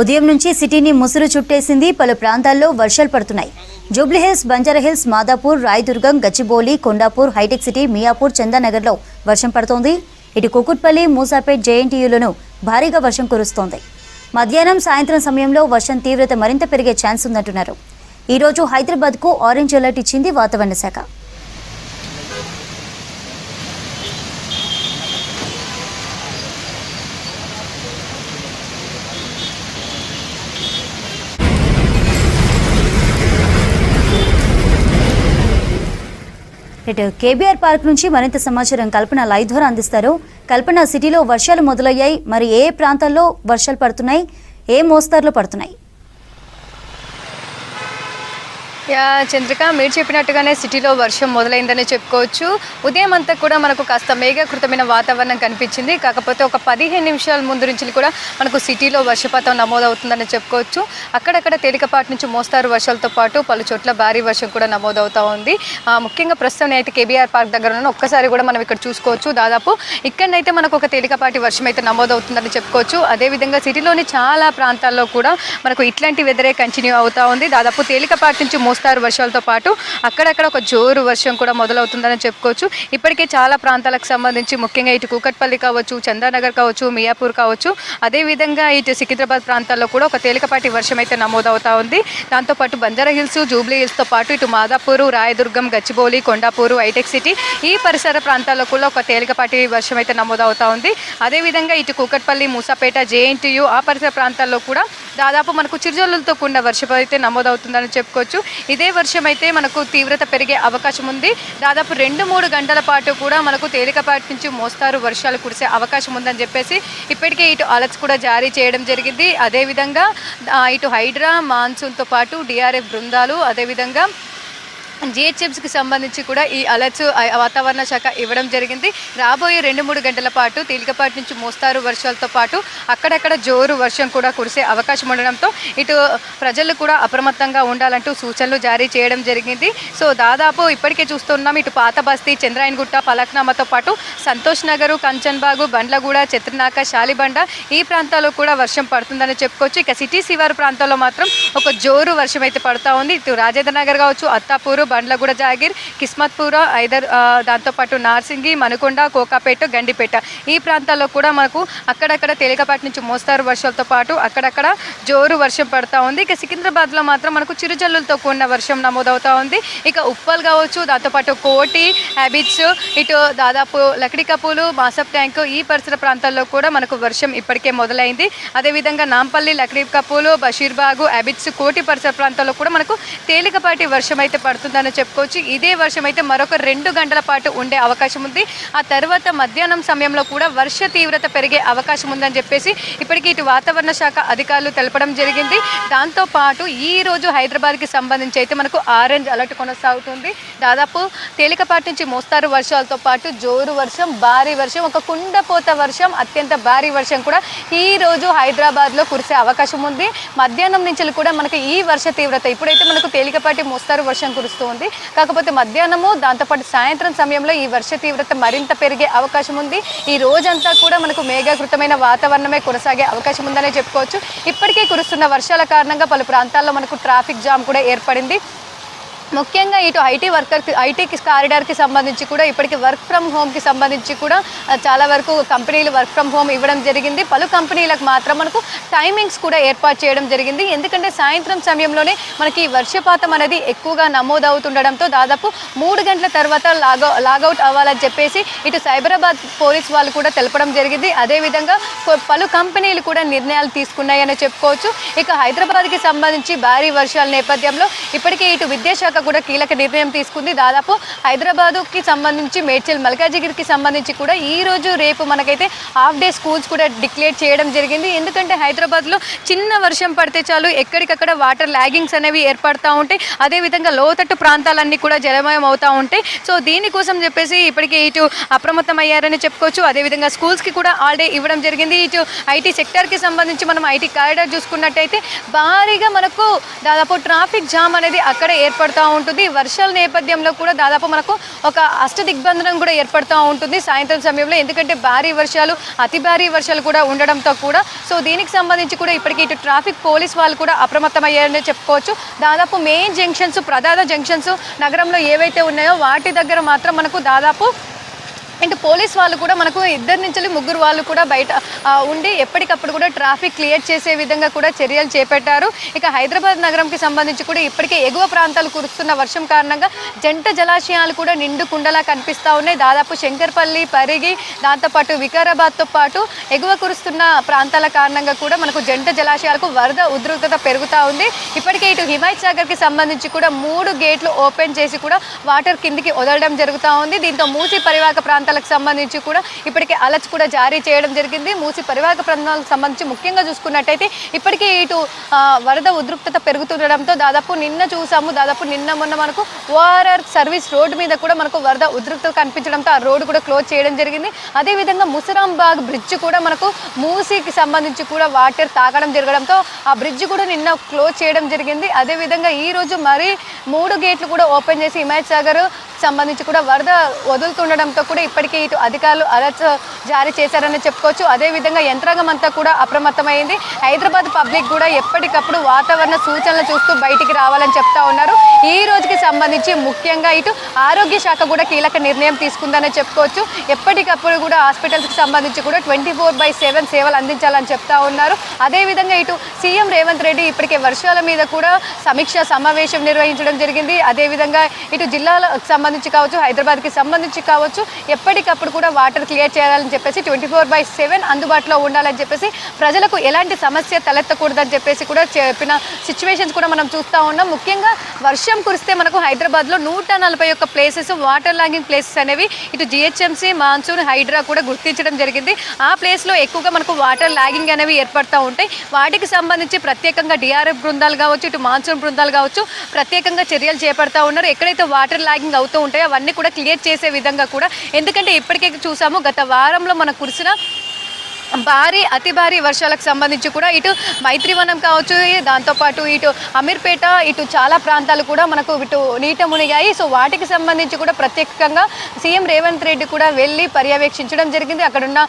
ఉదయం నుంచి సిటీని ముసురు చుట్టేసింది పలు ప్రాంతాల్లో వర్షాలు పడుతున్నాయి. జూబ్లీహిల్స్ బంజారాహిల్స్ మాదాపూర్ రాయదుర్గం గచ్చిబౌలి కొండాపూర్ హైటెక్ సిటీ మియాపూర్ చందానగర్లో వర్షం పడుతోంది. ఇటు కుకుట్పల్లి మూసాపేట్ జేఎన్టీయులను భారీగా వర్షం కురుస్తోంది. మధ్యాహ్నం సాయంత్రం సమయంలో వర్షం తీవ్రత మరింత పెరిగే ఛాన్స్ ఉందంటున్నారు. ఈరోజు హైదరాబాద్కు ఆరెంజ్ అలర్ట్ ఇచ్చింది వాతావరణ శాఖ. ఇటు కేబీఆర్ పార్క్ నుంచి మరింత సమాచారం కల్పన లైవ్ ద్వారా అందిస్తారు. కల్పన సిటీలో వర్షాలు మొదలయ్యాయి. మరి ఏ ప్రాంతాల్లో వర్షాలు పడుతున్నాయి? ఏ మోస్తారులో పడుతున్నాయి? యా చంద్రిక మీరు చెప్పినట్టుగానే సిటీలో వర్షం మొదలైందని చెప్పుకోవచ్చు. ఉదయం అంతా కూడా మనకు కాస్త మేఘకృతమైన వాతావరణం కనిపించింది. కాకపోతే ఒక పదిహేను నిమిషాల ముందు నుంచి కూడా మనకు సిటీలో వర్షపాతం నమోదవుతుందని చెప్పుకోవచ్చు. అక్కడక్కడ తేలికపాటి నుంచి మోస్తారు వర్షాలతో పాటు పలు చోట్ల భారీ వర్షం కూడా నమోదవుతూ ఉంది. ముఖ్యంగా ప్రస్తుతం అయితే కేబీఆర్ పార్క్ దగ్గర ఉన్న ఒక్కసారి కూడా మనం ఇక్కడ చూసుకోవచ్చు. దాదాపు ఇక్కడనైతే మనకు ఒక తేలికపాటి వర్షం అయితే నమోదవుతుందని చెప్పుకోవచ్చు. అదేవిధంగా సిటీలోని చాలా ప్రాంతాల్లో కూడా మనకు ఇట్లాంటి వెదరే కంటిన్యూ అవుతూ ఉంది. దాదాపు తేలికపాటి నుంచి మోస్తారు వర్షాలతో పాటు. అక్కడక్కడ ఒక జోరు వర్షం కూడా మొదలవుతుందని చెప్పుకోవచ్చు. ఇప్పటికే చాలా ప్రాంతాలకు సంబంధించి ముఖ్యంగా ఇటు కూకట్పల్లి కావచ్చు చందానగర్ కావచ్చు మియాపూర్ కావచ్చు. అదేవిధంగా ఇటు సికింద్రాబాద్ ప్రాంతాల్లో కూడా ఒక తేలికపాటి వర్షం అయితే నమోదవుతా ఉంది. దాంతోపాటు బంజారా హిల్స్ జూబ్లీ హిల్స్తో పాటు ఇటు మాదాపూరు రాయదుర్గం గచ్చిబౌలి కొండాపూరు హైటెక్ సిటీ ఈ పరిసర ప్రాంతాల్లో కూడా ఒక తేలికపాటి వర్షం అయితే నమోదవుతా ఉంది. అదేవిధంగా ఇటు కూకట్పల్లి మూసాపేట జేఎన్టీయు ఆ పరిసర ప్రాంతాల్లో కూడా దాదాపు మనకు చిరుజల్లులతో కూడిన వర్షం అయితే నమోదవుతుందని చెప్పుకోవచ్చు. ఇదే వర్షం అయితే మనకు తీవ్రత పెరిగే అవకాశం ఉంది. దాదాపు రెండు మూడు గంటల పాటు కూడా మనకు తేలికపాటి నుంచి మోస్తారు వర్షాలు కురిసే అవకాశం ఉందని చెప్పేసి ఇప్పటికే ఇటు అలర్ట్స్ కూడా జారీ చేయడం జరిగింది. అదేవిధంగా ఇటు హైడ్రా మాన్సూన్తో పాటు డిఆర్ఎఫ్ బృందాలు అదేవిధంగా జిహెచ్ఎంసీకి సంబంధించి కూడా ఈ అలర్ట్స్ వాతావరణ శాఖ ఇవ్వడం జరిగింది. రాబోయే రెండు మూడు గంటల పాటు తేలికపాటి నుంచి మోస్తారు వర్షాలతో పాటు అక్కడక్కడ జోరు వర్షం కూడా కురిసే అవకాశం ఉండడంతో ఇటు ప్రజలు కూడా అప్రమత్తంగా ఉండాలంటూ సూచనలు జారీ చేయడం జరిగింది. సో దాదాపు ఇప్పటికే చూస్తున్నాం ఇటు పాత బస్తీ చంద్రాయనగుట్ట పలక్నామాతో పాటు సంతోష్ నగరు కంచన్బాగు బండ్లగూడ చిత్రనాక శాలిబండ ఈ ప్రాంతాల్లో కూడా వర్షం పడుతుందని చెప్పుకోవచ్చు. ఇక సిటీ శివారు ప్రాంతాల్లో మాత్రం ఒక జోరు వర్షం అయితే పడుతూ ఉంది. ఇటు రాజేంద్ర నగర్ కావచ్చు అత్తాపూరు బండ్లగూడ జాగిర్ కిస్మత్పూర ఐదర్ దాంతోపాటు నార్సింగి మనుకొండ కోకాపేట గండిపేట. ఈ ప్రాంతాల్లో కూడా మనకు అక్కడక్కడ తేలికపాటి నుంచి మోస్తారు వర్షాలతో పాటు అక్కడక్కడ జోరు వర్షం పడుతూ ఉంది. ఇక సికింద్రాబాద్లో మాత్రం మనకు చిరుజల్లులతో కూడిన వర్షం నమోదవుతూ ఉంది. ఇక ఉప్పల్ కావచ్చు దాంతోపాటు కోటి హ్యాబిట్స్ ఇటు దాదాపు లక్డికపూలు మాసప్ ట్యాంక్ ఈ పరిసర ప్రాంతాల్లో కూడా మనకు వర్షం ఇప్పటికే మొదలైంది. అదేవిధంగా నాంపల్లి లక్డీ బషీర్బాగు హ్యాబిట్స్ కోటి పరిసర ప్రాంతాల్లో కూడా మనకు తేలికపాటి వర్షం అయితే పడుతుంది. పడుతుందని చెప్పుకోవచ్చు. ఇదే వర్షం అయితే మరొక రెండు గంటల పాటు ఉండే అవకాశం ఉంది. ఆ తర్వాత మధ్యాహ్నం సమయంలో కూడా వర్ష తీవ్రత పెరిగే అవకాశం ఉందని చెప్పేసి ఇప్పటికీ ఇటు వాతావరణ శాఖ అధికారులు తెలపడం జరిగింది. దాంతో పాటు ఈ రోజు హైదరాబాద్కి సంబంధించి అయితే మనకు ఆరెంజ్ అలర్ట్ కొనసాగుతుంది. దాదాపు తేలికపాటి నుంచి మోస్తారు వర్షాలతో పాటు జోరు వర్షం భారీ వర్షం ఒక కుండపోత వర్షం అత్యంత భారీ వర్షం కూడా ఈ రోజు హైదరాబాద్లో కురిసే అవకాశం ఉంది. మధ్యాహ్నం నుంచి కూడా మనకి ఈ వర్ష తీవ్రత ఇప్పుడైతే మనకు తేలికపాటి మోస్తారు వర్షం కురుస్తూ ఉంది కాకపోతే మధ్యాహ్నము దాంతోపాటు సాయంత్రం సమయంలో ఈ వర్ష తీవ్రత మరింత పెరిగే అవకాశం ఉంది. ఈ రోజంతా కూడా మనకు మేఘాకృతమైన వాతావరణమే కొనసాగే అవకాశం ఉందనే చెప్పుకోవచ్చు. ఇప్పటికే కురుస్తున్న వర్షాల కారణంగా పలు ప్రాంతాల్లో మనకు ట్రాఫిక్ జామ్ కూడా ఏర్పడింది. ముఖ్యంగా ఇటు ఐటీ వర్కర్కి ఐటీ కారిడార్కి సంబంధించి కూడా ఇప్పటికి వర్క్ ఫ్రమ్ హోమ్కి సంబంధించి కూడా చాలా వరకు కంపెనీలు వర్క్ ఫ్రమ్ హోమ్ ఇవ్వడం జరిగింది. పలు కంపెనీలకు మాత్రం మనకు టైమింగ్స్ కూడా ఏర్పాటు చేయడం జరిగింది. ఎందుకంటే సాయంత్రం సమయంలోనే మనకి వర్షపాతం అనేది ఎక్కువగా నమోదవుతుండడంతో దాదాపు మూడు గంటల తర్వాత లాగౌ లాగౌట్ అవ్వాలని చెప్పేసి ఇటు సైబరాబాద్ పోలీస్ వాళ్ళు కూడా తెలపడం జరిగింది. అదేవిధంగా పలు కంపెనీలు కూడా నిర్ణయాలు తీసుకున్నాయని చెప్పుకోవచ్చు. ఇక హైదరాబాద్కి సంబంధించి భారీ వర్షాల నేపథ్యంలో ఇప్పటికే ఇటు విద్యాశాఖ కూడా కీలక నిర్ణయం తీసుకుంది. దాదాపు హైదరాబాదుకి సంబంధించి మేడ్చల్ మల్కాజిగిరికి సంబంధించి కూడా ఈ రోజు రేపు మనకైతే హాఫ్ డే స్కూల్స్ కూడా డిక్లేర్ చేయడం జరిగింది. ఎందుకంటే హైదరాబాద్లో చిన్న వర్షం పడితే చాలు ఎక్కడికక్కడ వాటర్ ల్యాగింగ్స్ అనేవి ఏర్పడుతూ ఉంటాయి. అదేవిధంగా లోతట్టు ప్రాంతాలన్నీ కూడా జలమయం అవుతూ ఉంటాయి. సో దీనికోసం చెప్పేసి ఇప్పటికే ఇటు అప్రమత్తం అయ్యారని చెప్పుకోవచ్చు అదేవిధంగా స్కూల్స్కి కూడా హాలిడే ఇవ్వడం జరిగింది. ఇటు ఐటీ సెక్టర్కి సంబంధించి మనం ఐటీ కారిడార్ చూసుకున్నట్టయితే భారీగా మనకు దాదాపు ట్రాఫిక్ జామ్ అనేది అక్కడ ఏర్పడుతూ ఉంటుంది. వర్షాల నేపథ్యంలో కూడా దాదాపు మనకు ఒక అష్ట దిగ్బంధనం కూడా ఏర్పడుతూ ఉంటుంది సాయంత్రం సమయంలో. ఎందుకంటే భారీ వర్షాలు అతి భారీ వర్షాలు కూడా ఉండడంతో కూడా. సో దీనికి సంబంధించి కూడా ఇప్పటికీ ఇటు ట్రాఫిక్ పోలీస్ వాళ్ళు కూడా అప్రమత్తమయ్యారని చెప్పుకోవచ్చు. దాదాపు మెయిన్ జంక్షన్స్ ప్రధాన జంక్షన్స్ నగరంలో ఏవైతే ఉన్నాయో వాటి దగ్గర మాత్రం మనకు దాదాపు అండ్ పోలీస్ వాళ్ళు కూడా మనకు ఇద్దరు నుంచి ముగ్గురు వాళ్ళు కూడా బయట ఉండి ఎప్పటికప్పుడు కూడా ట్రాఫిక్ క్లియర్ చేసే విధంగా కూడా చర్యలు చేపట్టారు. ఇక హైదరాబాద్ నగరంకి సంబంధించి కూడా ఇప్పటికే ఎగువ ప్రాంతాలు కురుస్తున్న వర్షం కారణంగా జంట జలాశయాలు కూడా నిండు కుండలా కనిపిస్తూ ఉన్నాయి. దాదాపు శంకర్పల్లి పరిగి దాంతోపాటు వికారాబాద్తో పాటు ఎగువ కురుస్తున్న ప్రాంతాల కారణంగా కూడా మనకు జంట జలాశయాలకు వరద ఉధృతత పెరుగుతూ ఉంది. ఇప్పటికే ఇటు హిమాయత్ సాగర్కి సంబంధించి కూడా మూడు గేట్లు ఓపెన్ చేసి కూడా వాటర్ కిందికి వదలడం జరుగుతూ ఉంది. దీంతో మూసి పరివాహక ప్రాంతాలకు సంబంధించి కూడా ఇప్పటికే అలర్ట్స్ కూడా జారీ చేయడం జరిగింది. మూసి పరివాహక ప్రాంతాలకు సంబంధించి ముఖ్యంగా చూసుకున్నట్టయితే ఇప్పటికే ఇటు వరద ఉద్రిక్తత పెరుగుతుండడంతో దాదాపు నిన్న చూసాము. దాదాపు నిన్న మొన్న మనకు ఓఆర్ఆర్ సర్వీస్ రోడ్డు మీద కూడా మనకు వరద ఉద్రిక్తత కనిపించడంతో ఆ రోడ్డు కూడా క్లోజ్ చేయడం జరిగింది. అదేవిధంగా ముసరాంబాగ్ బ్రిడ్జ్ కూడా మనకు మూసీకి సంబంధించి కూడా వాటర్ తాగడం జరగడంతో ఆ బ్రిడ్జ్ కూడా నిన్న క్లోజ్ చేయడం జరిగింది. అదేవిధంగా ఈరోజు మరీ మరి మూడు గేట్లు కూడా ఓపెన్ చేసి హిమాయత్ సాగర్ సంబంధించి కూడా వరద వదులుతుండడంతో కూడా ఇప్పటికే ఇటు అధికారులు అలర్ట్ జారీ చేశారని చెప్పుకోవచ్చు. అదేవిధంగా యంత్రాంగం అంతా కూడా అప్రమత్తమైంది. హైదరాబాద్ పబ్లిక్ కూడా ఎప్పటికప్పుడు వాతావరణ సూచనలు చూస్తూ బయటికి రావాలని చెప్తా ఉన్నారు. ఈ రోజుకి సంబంధించి ముఖ్యంగా ఇటు ఆరోగ్య శాఖ కూడా కీలక నిర్ణయం తీసుకుందని చెప్పుకోవచ్చు. ఎప్పటికప్పుడు కూడా హాస్పిటల్స్కి సంబంధించి కూడా ట్వంటీ ఫోర్ బై సెవెన్ సేవలు అందించాలని చెప్తా ఉన్నారు. అదేవిధంగా ఇటు సీఎం రేవంత్ రెడ్డి ఇప్పటికే వర్షాల మీద కూడా సమీక్ష సమావేశం నిర్వహించడం జరిగింది. అదేవిధంగా ఇటు జిల్లాలకు సంబంధించి కావచ్చు హైదరాబాద్కి సంబంధించి కావచ్చు ఎప్పటికప్పుడు కూడా వాటర్ క్లియర్ చేయాలని చెప్పేసి ట్వంటీ ఫోర్ బై సెవెన్ అందుబాటులో ఉండాలని చెప్పేసి ప్రజలకు ఎలాంటి సమస్య తలెత్తకూడదని చెప్పేసి కూడా చెప్పిన సిచ్యువేషన్స్ కూడా మనం చూస్తూ ఉన్నాం. ముఖ్యంగా వర్షం కురిస్తే మనకు హైదరాబాద్లో నూట నలభై ఒక్క ప్లేసెస్ వాటర్ లాగింగ్ ప్లేసెస్ అనేవి ఇటు జిహెచ్ఎంసీ మాన్సూన్ హైడ్రా కూడా గుర్తించడం జరిగింది. ఆ ప్లేస్లో ఎక్కువగా మనకు వాటర్ లాగింగ్ అనేవి ఏర్పడుతూ ఉంటాయి. వాటికి సంబంధించి ప్రత్యేకంగా డిఆర్ఎఫ్ బృందాలు కావచ్చు ఇటు మాన్సూన్ బృందాలు కావచ్చు ప్రత్యేకంగా చర్యలు చేపడతా ఉన్నారు. ఎక్కడైతే వాటర్ లాగింగ్ అవుతూ ఉంటాయో అవన్నీ కూడా క్లియర్ చేసే విధంగా కూడా ఎందుకంటే ఇప్పటికే చూసాము గత వారంలో మనకు కురిసిన భారీ అతి భారీ వర్షాలకు సంబంధించి కూడా ఇటు మైత్రివనం కావచ్చు దాంతోపాటు ఇటు అమీర్పేట ఇటు చాలా ప్రాంతాలు కూడా మనకు ఇటు నీట మునిగాయి. సో వాటికి సంబంధించి కూడా ప్రత్యేకంగా సీఎం రేవంత్ రెడ్డి కూడా వెళ్ళి పర్యవేక్షించడం జరిగింది. అక్కడున్న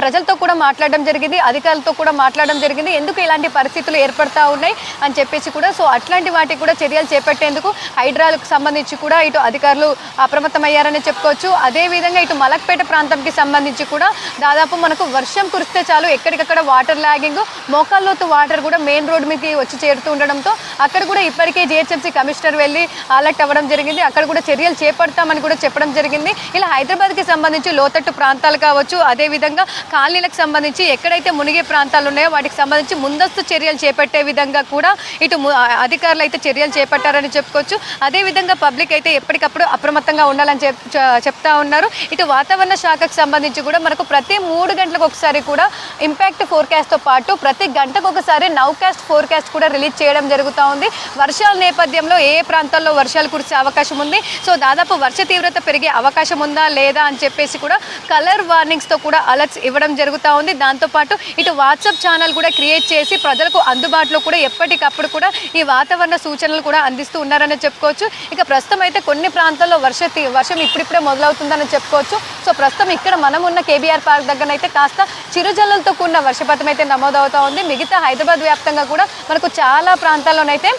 ప్రజలతో కూడా మాట్లాడడం జరిగింది అధికారులతో కూడా మాట్లాడడం జరిగింది. ఎందుకు ఇలాంటి పరిస్థితులు ఏర్పడతా ఉన్నాయి అని చెప్పేసి కూడా సో అట్లాంటి వాటికి కూడా చర్యలు చేపట్టేందుకు హైడ్రాలకు సంబంధించి కూడా ఇటు అధికారులు అప్రమత్తమయ్యారని చెప్పుకోవచ్చు. అదేవిధంగా ఇటు మలక్పేట ప్రాంతంకి సంబంధించి కూడా దాదాపు మనకు వర్షం కురిస్తే చాలు ఎక్కడికక్కడ వాటర్ లాగింగ్ మోకాల్లోతు వాటర్ కూడా మెయిన్ రోడ్ మీదకి వచ్చి చేరుతూ ఉండడంతో అక్కడ కూడా ఇప్పటికే జిహెచ్ఎంసీ కమిషనర్ వెళ్ళి అలర్ట్ అవ్వడం జరిగింది. అక్కడ కూడా చర్యలు చేపడతామని కూడా చెప్పడం జరిగింది. ఇలా హైదరాబాద్కి సంబంధించి లోతట్టు ప్రాంతాలు కావచ్చు అదేవిధంగా కాలనీలకు సంబంధించి ఎక్కడైతే మునిగే ప్రాంతాలు ఉన్నాయో వాటికి సంబంధించి ముందస్తు చర్యలు చేపట్టే విధంగా కూడా ఇటు అధికారులు అయితే చర్యలు చేపట్టారని చెప్పుకోవచ్చు. అదేవిధంగా పబ్లిక్ అయితే ఎప్పటికప్పుడు అప్రమత్తంగా ఉండాలని చెప్ చెప్తా ఉన్నారు. ఇటు వాతావరణ శాఖకు సంబంధించి కూడా మనకు ప్రతి మూడు గంటలకు ఒకసారి కూడా కూడా ఇంపాక్ట్ ఫోర్కాస్ట్తో పాటు ప్రతి గంటకు ఒకసారి నౌకాస్ట్ ఫోర్కాస్ట్ కూడా రిలీజ్ చేయడం జరుగుతూ ఉంది. వర్షాల నేపథ్యంలో ఏ ఏ ప్రాంతాల్లో వర్షాలు కురిసే అవకాశం ఉంది? సో దాదాపు వర్ష తీవ్రత పెరిగే అవకాశం ఉందా లేదా అని చెప్పేసి కూడా కలర్ వార్నింగ్స్తో కూడా అలర్ట్స్ ఇవ్వడం జరుగుతూ ఉంది. దాంతోపాటు ఇటు వాట్సాప్ ఛానల్ కూడా క్రియేట్ చేసి ప్రజలకు అందుబాటులో కూడా ఎప్పటికప్పుడు కూడా ఈ వాతావరణ సూచనలు కూడా అందిస్తూ ఉన్నారని చెప్పుకోవచ్చు. ఇక ప్రస్తుతం అయితే కొన్ని ప్రాంతాల్లో వర్ష తీ- వర్షం ఇప్పుడిప్పుడే మొదలవుతుందని చెప్పుకోవచ్చు. సో ప్రస్తుతం ఇక్కడ మనం ఉన్న కేబీఆర్ పార్క్ దగ్గర అయితే కాస్త చిరుజల్లులతో కూడిన వర్షపాతం అయితే నమోదవుతా ఉంది. మిగతా హైదరాబాద్ వ్యాప్తంగా కూడా మనకు చాలా ప్రాంతాల్లోనైతే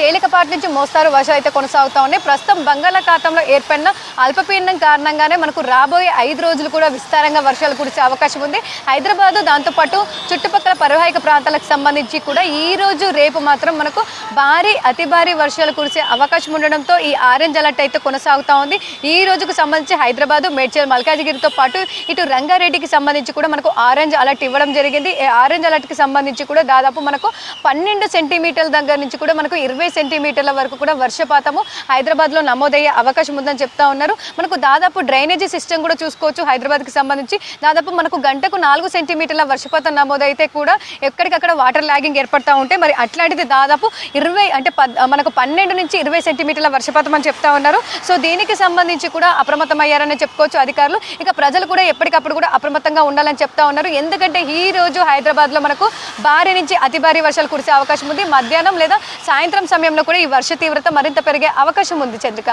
తేలికపాటి నుంచి మోస్తారు. వర్షాలు అయితే కొనసాగుతూ ఉన్నాయి ప్రస్తుతం బంగాళాఖాతంలో ఏర్పడిన అల్పపీడనం కారణంగానే మనకు రాబోయే ఐదు రోజులు కూడా విస్తారంగా వర్షాలు కురిసే అవకాశం ఉంది. హైదరాబాదు దాంతోపాటు చుట్టుపక్కల పరివాహిక ప్రాంతాలకు సంబంధించి కూడా ఈ రోజు రేపు మాత్రం మనకు భారీ అతి భారీ వర్షాలు కురిసే అవకాశం ఉండడంతో ఈ ఆరెంజ్ అలర్ట్ అయితే కొనసాగుతూ ఉంది. ఈ రోజుకు సంబంధించి హైదరాబాదు మేడ్చల్ మల్కాజిగిరితో పాటు ఇటు రంగారెడ్డికి సంబంధించి కూడా మనకు ఆరెంజ్ అలర్ట్ ఇవ్వడం జరిగింది. ఆరెంజ్ అలర్ట్కి సంబంధించి కూడా దాదాపు మనకు పన్నెండు సెంటీమీటర్ల దగ్గర నుంచి కూడా మనకు ఇరవై సెంటీమీటర్ల వరకు కూడా వర్షపాతము హైదరాబాద్లో నమోదయ్యే అవకాశం ఉందని చెప్తా ఉన్నారు. మనకు దాదాపు డ్రైనేజీ సిస్టమ్ కూడా చూసుకోవచ్చు హైదరాబాద్కి సంబంధించి. దాదాపు మనకు గంటకు నాలుగు సెంటీమీటర్ల వర్షపాతం నమోదైతే కూడా ఎక్కడికక్కడ వాటర్ లాగింగ్ ఏర్పడతా ఉంటే మరి అట్లాంటిది దాదాపు ఇరవై అంటే పద్ మనకు పన్నెండు నుంచి ఇరవై సెంటీమీటర్ల వర్షపాతం అని చెప్తా ఉన్నారు. సో దీనికి సంబంధించి కూడా అప్రమత్తమయ్యారని చెప్పుకోవచ్చు అధికారులు. ఇక ప్రజలు కూడా ఎప్పటికప్పుడు కూడా అప్రమత్తంగా ఉండాలని చెప్తా ఉన్నారు. ఎందుకంటే ఈ రోజు హైదరాబాద్లో మనకు భారీ నుంచి అతి భారీ వర్షాలు కురిసే అవకాశం ఉంది. మధ్యాహ్నం లేదా సాయంత్రం సమయంలో కూడా ఈ వర్ష తీవ్రత మరింత పెరిగే అవకాశం ఉంది చంద్రిక.